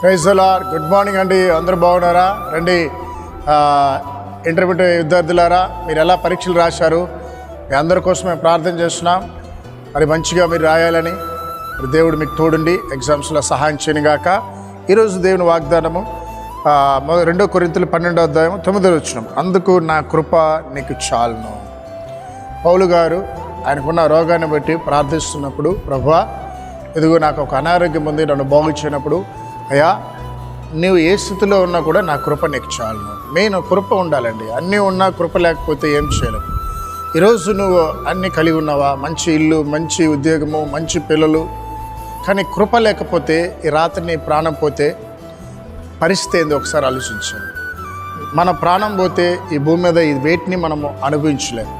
ప్రైజ్లార్ good morning అండి. అందరూ బాగున్నారా? రండి. ఇంటర్మీడియట్ విద్యార్థులారా మీరు ఎలా పరీక్షలు రాశారు? మీ అందరి కోసం మేము ప్రార్థన చేస్తున్నాం. మరి మంచిగా మీరు రాయాలని. మరి దేవుడు మీకు తోడుండి ఎగ్జామ్స్లో సహాయం చేయనిగాక ఈరోజు దేవుని వాగ్దానము రెండో కొరింతలు పన్నెండో అధ్యాయం తొమ్మిదో వచ్చినాం అందుకు నా కృప నీకు చాలును. పౌలు గారు ఆయనకున్న రోగాన్ని బట్టి ప్రార్థిస్తున్నప్పుడు ప్రభా ఇదిగో నాకు ఒక అనారోగ్యం ఉంది. నన్ను బాగు చేయనప్పుడు అయ్యా నువ్వు ఏ స్థితిలో ఉన్నా కూడా నా కృప నీకు చాలు. మెయిన్ కృప ఉండాలండి. అన్నీ ఉన్నా కృప లేకపోతే ఏం చేయలేము ఈరోజు నువ్వు అన్నీ కలిగి ఉన్నావా? మంచి ఇల్లు మంచి ఉద్యోగము మంచి పిల్లలు. కానీ కృప లేకపోతే ఈ రాత్రిని ప్రాణం పోతే పరిస్థితి ఏంది ఒకసారి ఆలోచించండి మన ప్రాణం పోతే ఈ భూమి మీద ఈ వేటిని మనము అనుభవించలేము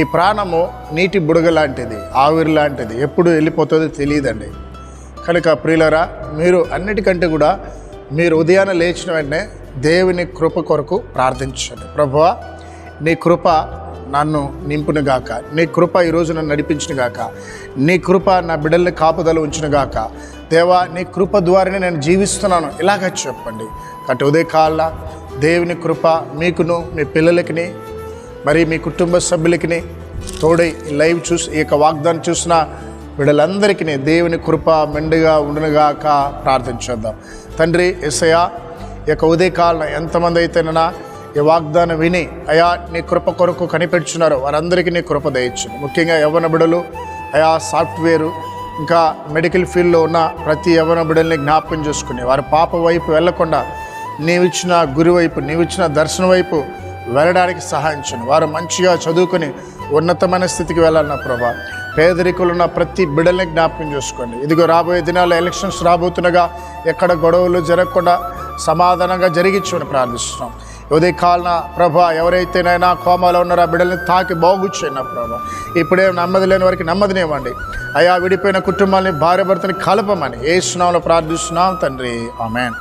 ఈ ప్రాణము నీటి బుడగ లాంటిది ఆవిరి లాంటిది. ఎప్పుడు వెళ్ళిపోతుందో తెలియదండి. కనుక ప్రియులరా మీరు అన్నిటికంటే కూడా మీరు ఉదయాన్నే లేచిన వెంటనే దేవుని కృప కొరకు ప్రార్థించండి. ప్రభువా నీ కృప నన్ను నింపును గాక. నీ కృప ఈరోజు నన్ను నడిపించిన గాక. నీ కృప నా బిడ్డల్ని కాపుదల ఉంచిన గాక. దేవా నీ కృప ద్వారానే నేను జీవిస్తున్నాను. ఇలాగ చెప్పండి. కాబట్టి ఉదయకాల దేవుని కృప మీకును మీ పిల్లలకిని మరి మీ కుటుంబ సభ్యులకిని తోడై లైవ్ చూసి ఈ యొక్క వాగ్దానం చూసిన వీళ్ళందరికీ దేవుని కృప మెండుగా ఉండునుగాక ప్రార్థించేద్దాం తండ్రి ఎస్ఐయా యొక్క ఉదయకాలన ఎంతమంది అయితేనన్నా ఈ వాగ్దానం విని అయా నీ కృప కొరకు కనిపెట్టుచున్నారో వారందరికీ నీ కృప దయచ్చు ముఖ్యంగా యవ్వన బిడలు అయా సాఫ్ట్వేరు ఇంకా మెడికల్ ఫీల్డ్లో ఉన్న ప్రతి యవ్వన బిడల్ని జ్ఞాపకం చేసుకుని వారి పాప వైపు వెళ్ళకుండా నీవిచ్చిన గురి వైపు నీవిచ్చిన దర్శనం వైపు వెళ్ళడానికి సహాయించను వారు మంచిగా చదువుకొని ఉన్నతమైన స్థితికి వెళ్ళాలన్న ప్రభా పేదరికులు ఉన్న ప్రతి బిడ్డల్ని జ్ఞాపకం చేసుకోండి. ఇదిగో రాబోయే దినాల్లో ఎలక్షన్స్ రాబోతుండగా ఎక్కడ గొడవలు జరగకుండా సమాధానంగా జరిగించమని ప్రార్థిస్తున్నాం. ఉదయ కాలన ప్రభా ఎవరైతేనైనా కోమాలో ఉన్నారో ఆ బిడ్డల్ని తాకి బాగుచ్చేయండి ప్రభా. ఇప్పుడే నెమ్మది లేని వారికి నెమ్మదినివ్వండి అయా విడిపోయిన కుటుంబాన్ని భార్య భర్తని కలపమని ఏ స్నామంలో ప్రార్థిస్తున్నాం తండ్రి. ఆమెన్.